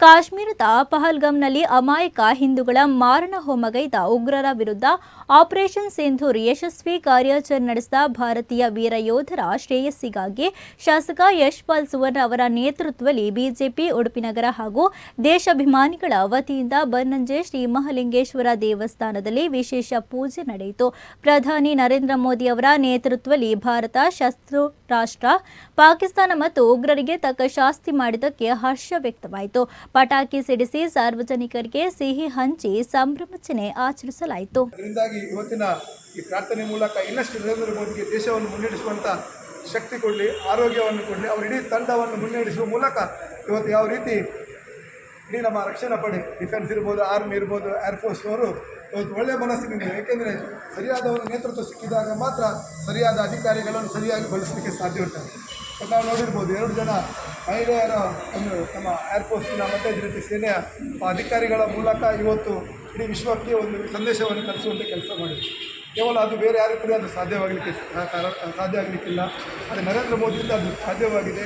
ಕಾಶ್ಮೀರದ ಪಹಲ್ಗಂನಲ್ಲಿ ಅಮಾಯಕ ಹಿಂದೂಗಳ ಮಾರಣ ಹೋಮಗೈದ ಉಗ್ರರ ವಿರುದ್ಧ ಆಪರೇಷನ್ ಸಿಂಧೂರ್ ಯಶಸ್ವಿ ಕಾರ್ಯಾಚರಣೆ ನಡೆಸಿದ ಭಾರತೀಯ ವೀರ ಯೋಧರ ಶ್ರೇಯಸ್ಸಿಗಾಗಿ ಶಾಸಕ ಯಶ್ಪಾಲ್ ಸುವರ್ಣ ಅವರ ನೇತೃತ್ವದಲ್ಲಿ ಬಿಜೆಪಿ ಉಡುಪಿನಗರ ಹಾಗೂ ದೇಶಾಭಿಮಾನಿಗಳ ವತಿಯಿಂದ ಬನ್ನಂಜೆ ಶ್ರೀ ಮಹಾಲಿಂಗೇಶ್ವರ ದೇವಸ್ಥಾನದಲ್ಲಿ ವಿಶೇಷ ಪೂಜೆ ನಡೆಯಿತು. ಪ್ರಧಾನಿ ನರೇಂದ್ರ ಮೋದಿ ಅವರ ನೇತೃತ್ವದಲ್ಲಿ ಭಾರತ ಶಸ್ತ್ರ ರಾಷ್ಟ್ರ ಪಾಕಿಸ್ತಾನ ಮತ್ತು ಉಗ್ರರಿಗೆ ತಕ್ಕ ಶಾಸ್ತಿ ಮಾಡಿದ್ದಕ್ಕೆ ಹರ್ಷ ವ್ಯಕ್ತವಾಯಿತು. ಪಟಾಕಿ ಸಿಡಿಸಿ ಸಾರ್ವಜನಿಕರಿಗೆ ಸಿಹಿ ಹಂಚಿ ಸಂಭ್ರಮಚನೆ ಆಚರಿಸಲಾಯಿತು. ಇದರಿಂದಾಗಿ ಇವತ್ತಿನ ಈ ಪ್ರಾರ್ಥನೆ ಮೂಲಕ ಇನ್ನಷ್ಟು ನರೇಂದ್ರ ಮೋದಿಗೆ ದೇಶವನ್ನು ಮುನ್ನಡೆಸುವಂತ ಶಕ್ತಿ ಕೊಡಲಿ, ಆರೋಗ್ಯವನ್ನು ಕೊಡಲಿ, ಅವರ ಇಡೀ ತಂಡವನ್ನು ಮುನ್ನಡೆಸುವ ಮೂಲಕ ಇವತ್ತು ಯಾವ ರೀತಿ ಇಡೀ ನಮ್ಮ ರಕ್ಷಣಾ ಪಡೆ, ಡಿಫೆನ್ಸ್ ಇರ್ಬೋದು, ಆರ್ಮಿ ಇರ್ಬೋದು ಏರ್ಫೋರ್ಸ್ನವರು ಇವತ್ತು ಒಳ್ಳೆಯ ಮನಸ್ಸಿನಿಂದ, ಏಕೆಂದರೆ ಸರಿಯಾದ ಒಂದು ನೇತೃತ್ವ ಸಿಕ್ಕಿದಾಗ ಮಾತ್ರ ಸರಿಯಾದ ಅಧಿಕಾರಿಗಳನ್ನು ಸರಿಯಾಗಿ ಬಳಸಲಿಕ್ಕೆ ಸಾಧ್ಯ ಉಂಟು. ಇವತ್ತು ನಾವು ನೋಡಿರ್ಬೋದು ಎರಡು ಜನ ಮಹಿಳೆಯರ ಒಂದು ನಮ್ಮ ಏರ್ಫೋರ್ಸ್ನ ಮತ್ತು ಇದೇ ರೀತಿ ಸೇನೆಯ ಅಧಿಕಾರಿಗಳ ಮೂಲಕ ಇವತ್ತು ಇಡೀ ವಿಶ್ವಕ್ಕೆ ಒಂದು ಸಂದೇಶವನ್ನು ಕಲಿಸುವಂಥ ಕೆಲಸ ಮಾಡಿದೆ ಕೇವಲ ಅದು ಬೇರೆ ಯಾರಿಗೂ ಅದು ಸಾಧ್ಯವಾಗಲಿಕ್ಕೆ ಸಾಧ್ಯ ಆಗಲಿಕ್ಕಿಲ್ಲ. ಆದರೆ ನರೇಂದ್ರ ಮೋದಿಯಿಂದ ಅದು ಸಾಧ್ಯವಾಗಿದೆ.